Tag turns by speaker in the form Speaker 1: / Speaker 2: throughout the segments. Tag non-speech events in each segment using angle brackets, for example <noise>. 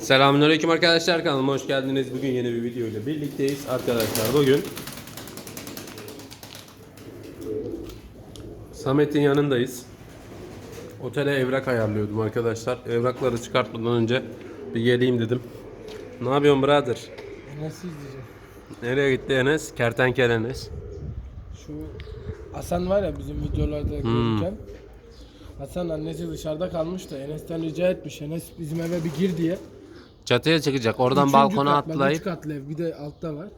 Speaker 1: Selamünaleyküm arkadaşlar kanalıma hoş geldiniz. Bugün yeni bir video ile birlikteyiz arkadaşlar. Bugün Samet'in yanındayız. Otele evrak ayarlıyordum arkadaşlar. Evrakları çıkartmadan önce bir geleyim dedim. Ne yapıyorsun birader?
Speaker 2: Nasıl izleyeceğim?
Speaker 1: Nereye gitti Enes? Kertenkele Enes.
Speaker 2: Şu Hasan var ya bizim videolarda görürken. Hasan annesi dışarıda kalmış da Enes'ten rica etmiş. Enes bizim eve bir gir diye.
Speaker 1: Çatıya çıkacak. Oradan
Speaker 2: Üçüncü
Speaker 1: balkona
Speaker 2: kat, bak,
Speaker 1: atlayıp
Speaker 2: Üç katlı ev bir de altta var.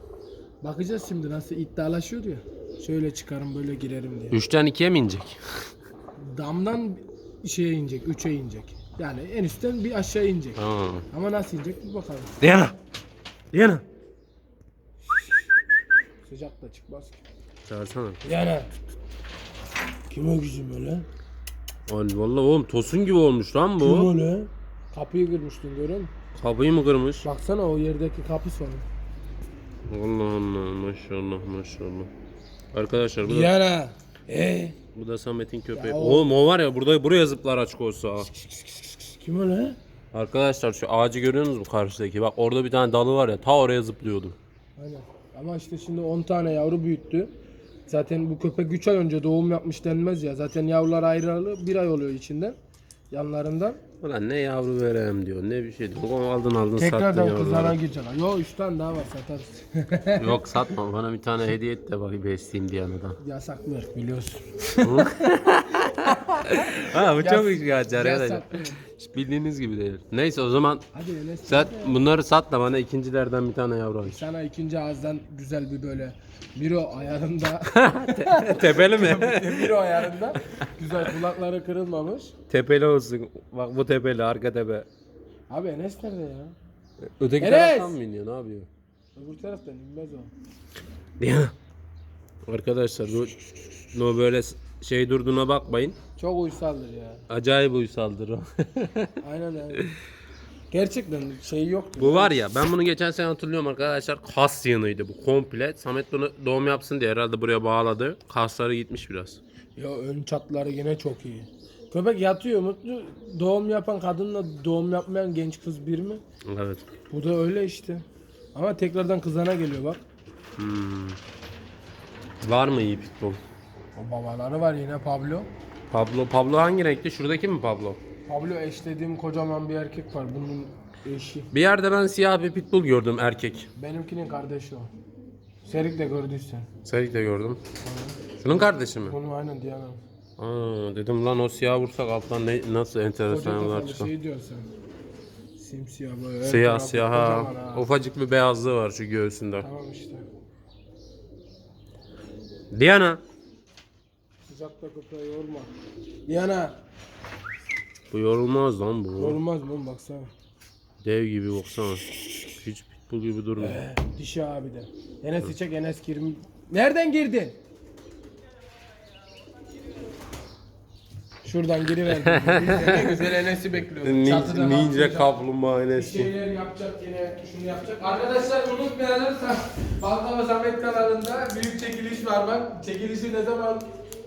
Speaker 2: Bakacağız şimdi nasıl iddialaşıyor ya. Şöyle çıkarım böyle girerim diye.
Speaker 1: 3'ten 2'ye mi inecek?
Speaker 2: Damdan şeye inecek, üçe inecek. Yani en üstten bir aşağı inecek.
Speaker 1: Aa.
Speaker 2: Ama nasıl inecek bir bakalım.
Speaker 1: Diana. Diana.
Speaker 2: Sıcak da çıkmaz ki.
Speaker 1: Çağırsana.
Speaker 2: Yani. Kim o gücüm öyle?
Speaker 1: Ay vallahi oğlum tosun gibi olmuş lan
Speaker 2: Kim
Speaker 1: bu.
Speaker 2: öyle? Kapıyı kırmıştın görüyor musun?
Speaker 1: Kapıyı mı kırmış?
Speaker 2: Baksana o yerdeki kapı sonu.
Speaker 1: Allah Allah maşallah maşallah. Arkadaşlar bu da,
Speaker 2: Yana. Ee,
Speaker 1: bu da Samet'in köpeği.
Speaker 2: Ya o-
Speaker 1: Oğlum o var ya burada buraya zıplar açık olsa.
Speaker 2: kim öyle?
Speaker 1: Arkadaşlar şu ağacı görüyorsunuz mu karşıdaki? Bak orada bir tane dalı var ya ta oraya zıplıyordu.
Speaker 2: Aynen. Ama işte şimdi 10 tane yavru büyüttü. Zaten bu köpek 3 ay önce doğum yapmış denmez ya. Zaten yavrular ayrılalı 1 ay oluyor içinden. Yanlarından.
Speaker 1: Ulan ne yavru vereyim diyor ne bir şey diyor. Oğlum aldın aldın sattın
Speaker 2: Tekrardan kızlara
Speaker 1: yavruları.
Speaker 2: gireceksin. Yo 3 tane daha var satarız. <laughs>
Speaker 1: Yok satma bana bir tane hediye et de bakayım besleyeyim diye anadan.
Speaker 2: Yasaklı biliyorsun. <laughs>
Speaker 1: Ha bu çok gerçi arkadaşlar. Hiç Bildiğiniz gibi değil. Neyse o zaman
Speaker 2: Hadi Enes.
Speaker 1: sen bunları sat da bana ikincilerden bir tane yavru al.
Speaker 2: Sana ikinci ağızdan güzel bir böyle Miro ayarında <laughs>
Speaker 1: Tepeli mi? <laughs>
Speaker 2: Miro ayarında güzel kulakları kırılmamış.
Speaker 1: Tepeli olsun. Bak bu tepeli arka tepe.
Speaker 2: Abi Enes nerede ya?
Speaker 1: Öteki
Speaker 2: Enes!
Speaker 1: taraftan mı iniyor? Ne yapıyor?
Speaker 2: Öbür taraftan inmez o.
Speaker 1: Arkadaşlar bu no böyle şey durduğuna bakmayın.
Speaker 2: Çok uysaldır ya.
Speaker 1: Acayip uysaldır o. <laughs>
Speaker 2: Aynen aynen. Gerçekten şey yoktu.
Speaker 1: bu var ya ben bunu geçen sene hatırlıyorum arkadaşlar. Kas yığınıydı bu komple. Samet bunu doğum yapsın diye herhalde buraya bağladı. Kasları gitmiş biraz.
Speaker 2: Ya ön çatları yine çok iyi. Köpek yatıyor mutlu. Doğum yapan kadınla doğum yapmayan genç kız bir mi?
Speaker 1: Evet.
Speaker 2: Bu da öyle işte. Ama tekrardan kızana geliyor bak.
Speaker 1: Var mı iyi pitbull?
Speaker 2: O babaları var yine Pablo.
Speaker 1: Pablo Pablo hangi renkli? Şuradaki mi Pablo?
Speaker 2: Pablo eşlediğim kocaman bir erkek var. Bunun eşi.
Speaker 1: Bir yerde ben siyah bir pitbull gördüm erkek.
Speaker 2: Benimkinin kardeşi o. Serik de gördüysen.
Speaker 1: Serik de gördüm. Şunun kardeşi mi?
Speaker 2: Bunu aynen Diana.
Speaker 1: Aa, dedim lan o siyah vursak alttan ne, nasıl
Speaker 2: Koca
Speaker 1: enteresan yollar
Speaker 2: kafalı
Speaker 1: çıkar.
Speaker 2: şey diyorsun sen. Simsiyah böyle.
Speaker 1: Siyah siyah ha. Ufacık bir beyazlığı var şu göğsünde.
Speaker 2: Tamam işte.
Speaker 1: Diana.
Speaker 2: Sıcakta köpeği yorma. Diana.
Speaker 1: Bu yorulmaz lan bu.
Speaker 2: Yorulmaz mı baksana.
Speaker 1: Dev gibi baksana. Hiç pitbull gibi durmuyor.
Speaker 2: Dişi abi de. Enes çek Enes girim. Nereden girdin? Şuradan giriverdin. Biz <laughs> de ne güzel Enes'i bekliyorduk. Çatıdan
Speaker 1: Ninja
Speaker 2: atlayacak.
Speaker 1: kaplumbağa
Speaker 2: Bir şeyler yapacak yine şunu yapacak. Arkadaşlar unutmayalım Balkaba Samet kanalında büyük çekiliş var bak. Çekilişi ne zaman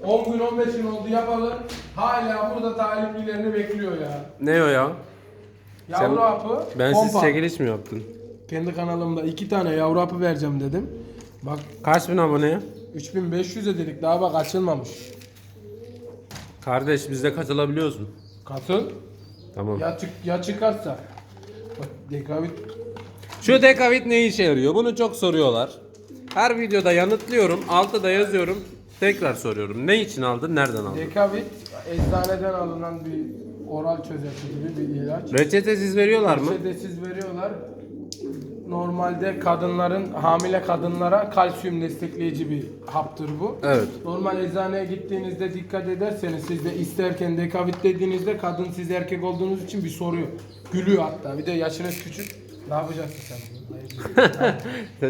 Speaker 2: 10 gün 15 gün oldu yapalım. Hala burada taliplilerini bekliyor ya.
Speaker 1: Ne o ya?
Speaker 2: Yavru hapı,
Speaker 1: Ben siz
Speaker 2: pompa.
Speaker 1: çekiliş mi yaptın?
Speaker 2: Kendi kanalımda iki tane yavru hapı vereceğim dedim. Bak
Speaker 1: Kaç bin aboneye?
Speaker 2: 3500'e dedik daha bak açılmamış.
Speaker 1: Kardeş biz de katılabiliyoruz mu?
Speaker 2: Katıl.
Speaker 1: Tamam.
Speaker 2: Ya, çık, ya çıkarsa. Bak dekavit
Speaker 1: Şu dekavit ne işe yarıyor? Bunu çok soruyorlar. Her videoda yanıtlıyorum. Altta da yazıyorum. Tekrar soruyorum. Ne için aldın? Nereden aldın?
Speaker 2: Dekavit eczaneden alınan bir oral çözelti gibi bir ilaç.
Speaker 1: Reçetesiz veriyorlar mı?
Speaker 2: Reçetesiz veriyorlar. Normalde kadınların hamile kadınlara kalsiyum destekleyici bir haptır bu.
Speaker 1: Evet.
Speaker 2: Normal eczaneye gittiğinizde dikkat ederseniz siz de isterken dekavit dediğinizde kadın siz erkek olduğunuz için bir soruyor. Gülüyor hatta. Bir de yaşınız küçük. Ne yapacaksın sen?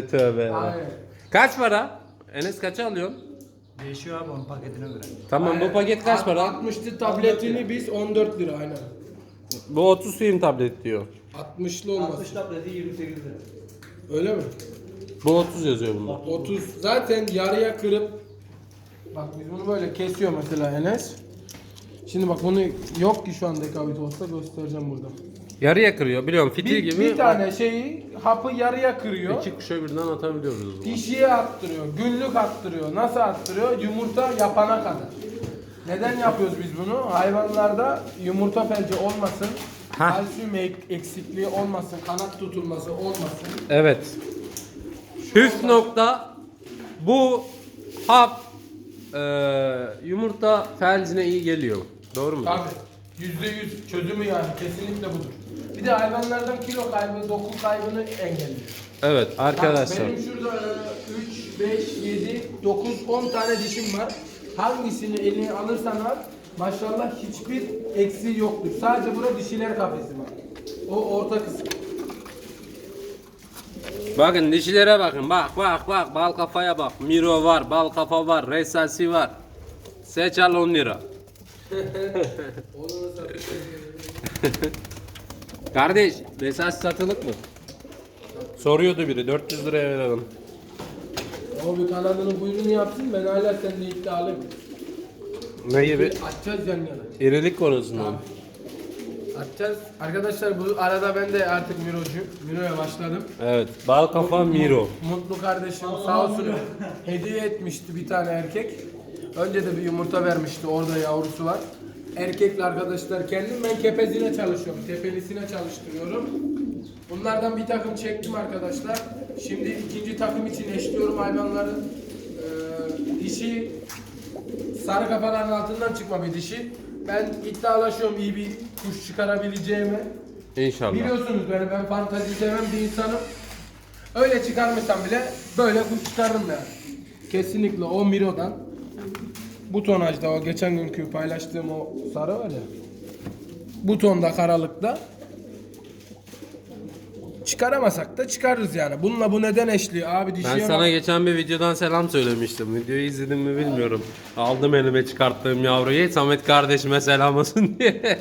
Speaker 2: <laughs>
Speaker 1: Tövbe.
Speaker 2: Aynen.
Speaker 1: Kaç para? Enes kaça alıyorsun?
Speaker 3: Değişiyor abi onun paketine göre.
Speaker 1: Tamam bu paket kaç para?
Speaker 2: 60'lı tabletini biz 14 lira aynen.
Speaker 1: Bu 30 film tablet diyor.
Speaker 2: 60'lı olmaz.
Speaker 3: 60 tableti 28 lira.
Speaker 2: Öyle mi?
Speaker 1: Bu 30 yazıyor bunda.
Speaker 2: 30 zaten yarıya kırıp bak biz bunu böyle kesiyor mesela Enes. Şimdi bak bunu yok ki şu an dekavit olsa göstereceğim burada.
Speaker 1: Yarıya kırıyor biliyorum fitil
Speaker 2: Bir,
Speaker 1: gibi.
Speaker 2: bir tane şeyi hapı yarıya kırıyor.
Speaker 1: İki kuşa birden atabiliyoruz. bunu.
Speaker 2: Dişiye attırıyor, günlük attırıyor. Nasıl attırıyor? Yumurta yapana kadar. Neden yapıyoruz biz bunu? Hayvanlarda yumurta felci olmasın,
Speaker 1: Hah.
Speaker 2: kalsiyum ek- eksikliği olmasın, kanat tutulması olmasın.
Speaker 1: Evet. Püf nokta bu hap e, yumurta felcine iyi geliyor. Doğru mu?
Speaker 2: Tabii. Yüzde yüz çözümü yani kesinlikle budur. Bir de hayvanlardan kilo kaybı, doku kaybını engelliyor.
Speaker 1: Evet arkadaşlar.
Speaker 2: Benim şurada 3, 5, 7, 9, 10 tane dişim var. Hangisini eline alırsan al, maşallah hiçbir eksiği yoktur. Sadece burada dişiler kafesi var. O orta kısım.
Speaker 1: Bakın dişilere bakın. Bak bak bak. Bal kafaya bak. Miro var. Bal kafa var. Resasi var. Seç al 10 lira. Kardeş Resasi satılık mı? Soruyordu biri. 400 liraya verelim.
Speaker 2: O bir kanadının kuyruğunu yapsın, ben hala seninle iddialıyım.
Speaker 1: Ne gibi?
Speaker 2: Açacağız yan yana.
Speaker 1: İrilik konusunda. mı?
Speaker 2: Açacağız. Arkadaşlar bu arada ben de artık Miro'cuyum. Miro'ya başladım.
Speaker 1: Evet. Bal kafa Miro.
Speaker 2: Mutlu kardeşim sağ olsun hediye etmişti bir tane erkek. Önce de bir yumurta vermişti orada yavrusu var. Erkekle arkadaşlar kendim ben kepezine çalışıyorum. Tepelisine çalıştırıyorum. Bunlardan bir takım çektim arkadaşlar. Şimdi ikinci takım için eşliyorum hayvanları. Ee, dişi sarı kafaların altından çıkma bir dişi. Ben iddialaşıyorum iyi bir kuş çıkarabileceğimi.
Speaker 1: İnşallah.
Speaker 2: Biliyorsunuz beni ben fantazi seven bir insanım. Öyle çıkarmışsam bile böyle kuş çıkarırım yani. Kesinlikle o Miro'dan bu tonajda o geçen günkü paylaştığım o sarı var ya. Bu tonda karalıkta çıkaramasak da çıkarırız yani. Bununla bu neden eşli abi dişiye
Speaker 1: Ben
Speaker 2: bak.
Speaker 1: sana geçen bir videodan selam söylemiştim. Videoyu izledin mi bilmiyorum. Aldım elime çıkarttığım yavruyu. Samet kardeşime selam olsun diye.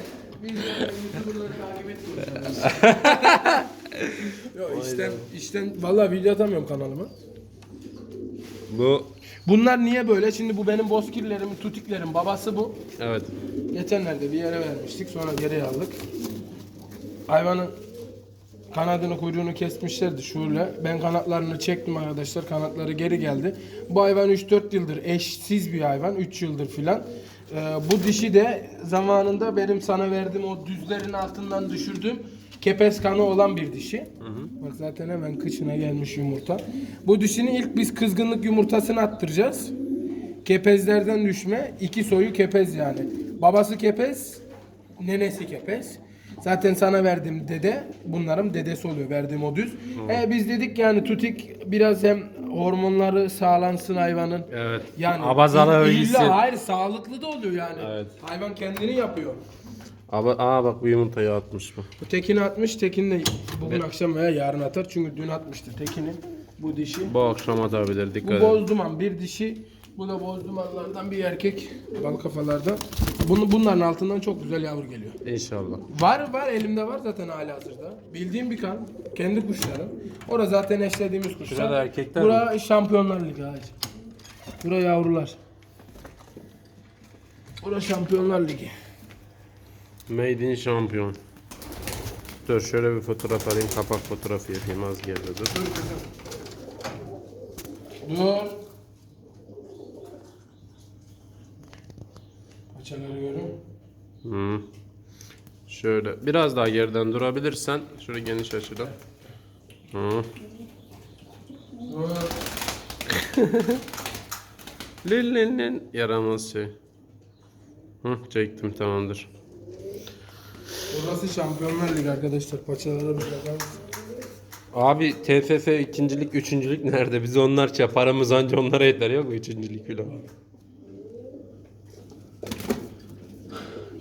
Speaker 2: Yok işten, işten vallahi video atamıyorum kanalıma.
Speaker 1: Bu
Speaker 2: Bunlar niye böyle? Şimdi bu benim bozkirlerim, tutiklerim. Babası bu.
Speaker 1: evet.
Speaker 2: Geçenlerde bir yere vermiştik. Sonra geri aldık. Hayvanın kanadını kuyruğunu kesmişlerdi şöyle. Ben kanatlarını çektim arkadaşlar. Kanatları geri geldi. Bu hayvan 3-4 yıldır eşsiz bir hayvan. 3 yıldır filan. Ee, bu dişi de zamanında benim sana verdiğim o düzlerin altından düşürdüğüm kepez kanı olan bir dişi. Bak zaten hemen kıçına gelmiş yumurta. Bu dişinin ilk biz kızgınlık yumurtasını attıracağız. Kepezlerden düşme. iki soyu kepez yani. Babası kepez, nenesi kepez. Zaten sana verdiğim dede, bunların dedesi oluyor verdiğim o düz. E biz dedik yani tutik biraz hem hormonları sağlansın hayvanın.
Speaker 1: Evet.
Speaker 2: Yani
Speaker 1: Abazalı
Speaker 2: illa-
Speaker 1: gitsin.
Speaker 2: hayır sağlıklı da oluyor yani.
Speaker 1: Evet.
Speaker 2: Hayvan kendini yapıyor.
Speaker 1: Aba, aa bak bu yumurtayı atmış bu.
Speaker 2: Bu tekini atmış, tekini de bugün akşam veya yarın atar. Çünkü dün atmıştı tekini. Bu dişi.
Speaker 1: Bu akşam atabilir
Speaker 2: Bu
Speaker 1: dikkat et.
Speaker 2: boz duman bir dişi. Bu da boz dumanlardan bir erkek. Bal kafalardan. Bunu, bunların altından çok güzel yavru geliyor.
Speaker 1: İnşallah.
Speaker 2: Var var elimde var zaten hala hazırda. Bildiğim bir kan. Kendi kuşlarım. Orada zaten eşlediğimiz kuşlar.
Speaker 1: Şurada erkekler
Speaker 2: Bura Şampiyonlar Ligi hacı. Bura yavrular. Bura Şampiyonlar Ligi.
Speaker 1: Made in şampiyon. Dur şöyle bir fotoğraf alayım. Kapak fotoğrafı yapayım az geride dur.
Speaker 2: Dur. Paçaları görün.
Speaker 1: Hı. Şöyle biraz daha geriden durabilirsen şöyle geniş açıdan. Hı. Lin lin lin. Yaramaz şey. Hı, çektim tamamdır.
Speaker 2: Burası Şampiyonlar Ligi arkadaşlar. Paçalara bir bakar mısın?
Speaker 1: Abi TFF ikincilik, üçüncülük nerede? Biz onlar çap paramız anca onlara yeter yok mu üçüncülük falan.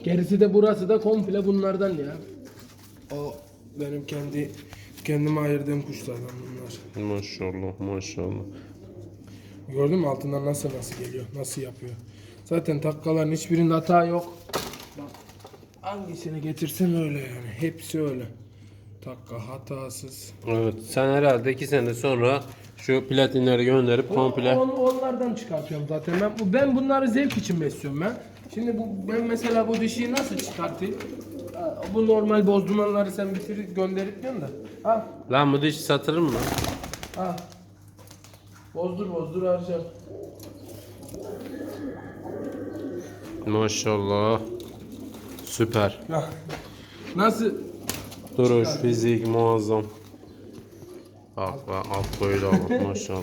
Speaker 2: Gerisi de burası da komple bunlardan ya. O benim kendi kendime ayırdığım kuşlardan bunlar.
Speaker 1: Maşallah maşallah.
Speaker 2: Gördün mü altından nasıl nasıl geliyor, nasıl yapıyor. Zaten takkaların hiçbirinde hata yok. Bak hangisini getirsen öyle yani. Hepsi öyle. Takka hatasız.
Speaker 1: Evet sen herhalde iki sene sonra şu platinleri gönderip komple
Speaker 2: On, onlardan çıkartıyorum zaten. Ben, bu- ben bunları zevk için besliyorum ben. Şimdi bu ben mesela bu dişiyi nasıl çıkartayım? Ha, Bu normal boz dumanları sen bitirip gönderip diyorsun da. Al.
Speaker 1: Lan bu diş satılır mı?
Speaker 2: Al. Bozdur bozdur harcam.
Speaker 1: Maşallah. Süper.
Speaker 2: Ya. Nasıl?
Speaker 1: Duruş, fizik muazzam. Bak bak alt boyu da bak <laughs> maşallah.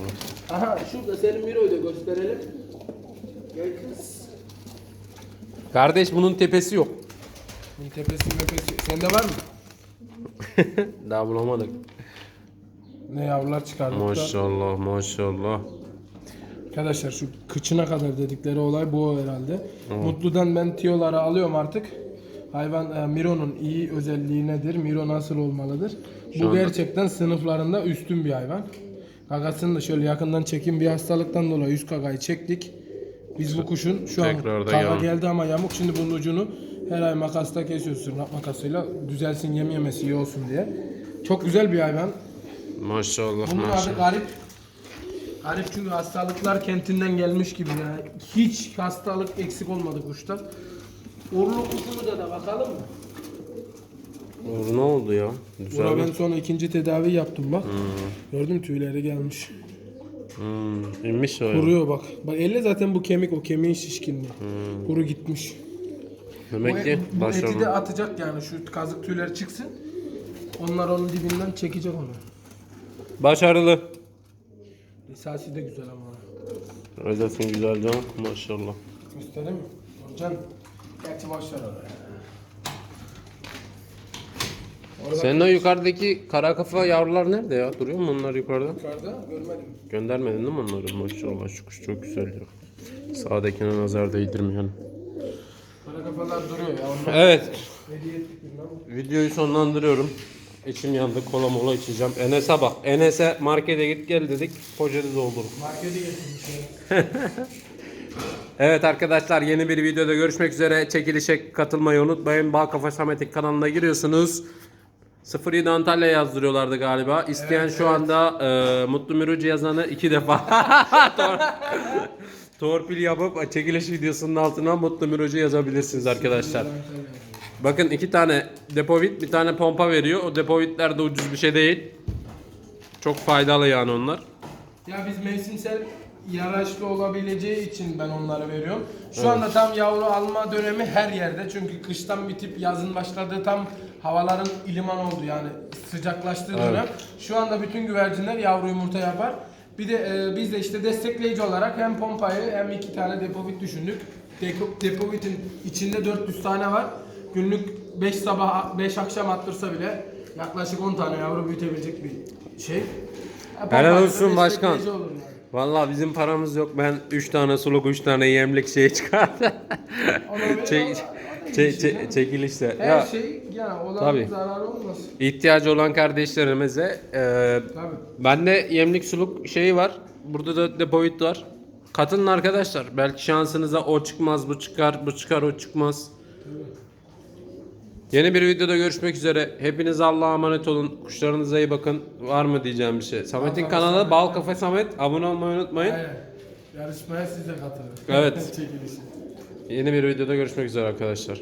Speaker 2: Aha şurada senin Miro'yu da gösterelim. Gel kız.
Speaker 1: Kardeş bunun tepesi yok.
Speaker 2: Bunun tepesi mepesi. Sende var mı? <laughs>
Speaker 1: Daha bulamadık.
Speaker 2: Ne yavrular çıkardık da.
Speaker 1: Maşallah maşallah.
Speaker 2: Arkadaşlar şu kıçına kadar dedikleri olay bu herhalde. Mutlu'dan ben tiyoları alıyorum artık. Hayvan e, Miro'nun iyi özelliği nedir? Miro nasıl olmalıdır? Bu
Speaker 1: anda-
Speaker 2: gerçekten sınıflarında üstün bir hayvan. Gagasını da şöyle yakından çekeyim. Bir hastalıktan dolayı üst gagayı çektik. Biz bu kuşun şu an
Speaker 1: Tekrar da
Speaker 2: gaga
Speaker 1: yamuk.
Speaker 2: geldi ama yamuk. Şimdi bunun ucunu her ay makasla kesiyoruz tırnak makasıyla. Düzelsin yem yemesi iyi olsun diye. Çok güzel bir hayvan.
Speaker 1: Maşallah
Speaker 2: Bunun adı
Speaker 1: maşallah.
Speaker 2: Garip. Garip çünkü hastalıklar kentinden gelmiş gibi yani. Hiç hastalık eksik olmadı kuşta. Uğurlu kuşumuza da bakalım mı?
Speaker 1: Uğur ne oldu ya?
Speaker 2: Buna
Speaker 1: Güzel.
Speaker 2: ben sonra ikinci tedavi yaptım bak. Gördün mü tüyleri gelmiş.
Speaker 1: Hmm, inmiş o ya.
Speaker 2: Kuruyor bak. Bak elle zaten bu kemik o kemiğin şişkinliği. Kuru gitmiş.
Speaker 1: Demek
Speaker 2: bu,
Speaker 1: ki
Speaker 2: bu eti de
Speaker 1: başarılı.
Speaker 2: atacak yani şu kazık tüyler çıksın. Onlar onun dibinden çekecek onu.
Speaker 1: Başarılı.
Speaker 2: Esası da güzel ama.
Speaker 1: Özelsin güzel canım. Maşallah.
Speaker 2: Göstereyim mi? Can. Gerçi boş ver oraya.
Speaker 1: Senin o yukarıdaki kara kafa yavrular nerede ya? Duruyor mu onlar yukarıda?
Speaker 2: yukarıda görmedim.
Speaker 1: Göndermedin değil mi onları? Maşallah şu kuş çok güzel ya. Sağdakine nazar değdirmeyelim.
Speaker 2: Kara kafalar duruyor ya. Onlar
Speaker 1: Evet. Videoyu sonlandırıyorum. İçim yandı. Kola mola içeceğim. Enes'e bak. Enes'e markete git gel dedik. Poşeti doldurduk.
Speaker 2: Markete getirmişler. <laughs>
Speaker 1: Evet arkadaşlar yeni bir videoda görüşmek üzere. Çekilişe katılmayı unutmayın. Balkafa Samet'in kanalına giriyorsunuz. 07 Antalya yazdırıyorlardı galiba. İsteyen şu anda e, Mutlu Mirucu yazanı iki defa <laughs> tor- torpil yapıp çekiliş videosunun altına Mutlu Mirucu yazabilirsiniz arkadaşlar. Bakın iki tane depovit bir tane pompa veriyor. O depovitler de ucuz bir şey değil. Çok faydalı yani onlar.
Speaker 2: Ya biz mevsimsel yaraşlı olabileceği için ben onları veriyorum. Şu anda tam yavru alma dönemi her yerde. Çünkü kıştan bitip yazın başladığı tam havaların iliman oldu yani sıcaklaştığı dönem. Şu anda bütün güvercinler yavru yumurta yapar. Bir de e, biz de işte destekleyici olarak hem pompayı hem iki tane depovit düşündük. Depo- Depovitin içinde 400 tane var. Günlük 5 sabah 5 akşam attırsa bile yaklaşık 10 tane yavru büyütebilecek bir şey. E, da
Speaker 1: olsun başkan.
Speaker 2: destekleyici olur yani.
Speaker 1: Vallahi bizim paramız yok. Ben 3 tane suluk 3 tane yemlik şey çıkardım. Çek, çek,
Speaker 2: bir şey
Speaker 1: çek- çekilişte.
Speaker 2: Her
Speaker 1: Ya
Speaker 2: şey yani olan
Speaker 1: Tabii.
Speaker 2: zararı olmaz.
Speaker 1: ihtiyacı olan kardeşlerimize e,
Speaker 2: Tabii.
Speaker 1: bende yemlik suluk şeyi var. Burada da depozit var. Katılın arkadaşlar. Belki şansınıza o çıkmaz, bu çıkar, bu çıkar, o çıkmaz. Yeni bir videoda görüşmek üzere. Hepiniz Allah'a emanet olun. Kuşlarınıza iyi bakın. Var mı diyeceğim bir şey. Samet'in kanalı. Bal Kafe Samet. Abone olmayı unutmayın.
Speaker 2: Aynen. Yarışmaya siz de katılın.
Speaker 1: Evet. <laughs>
Speaker 2: Çekilişi.
Speaker 1: Yeni bir videoda görüşmek üzere arkadaşlar.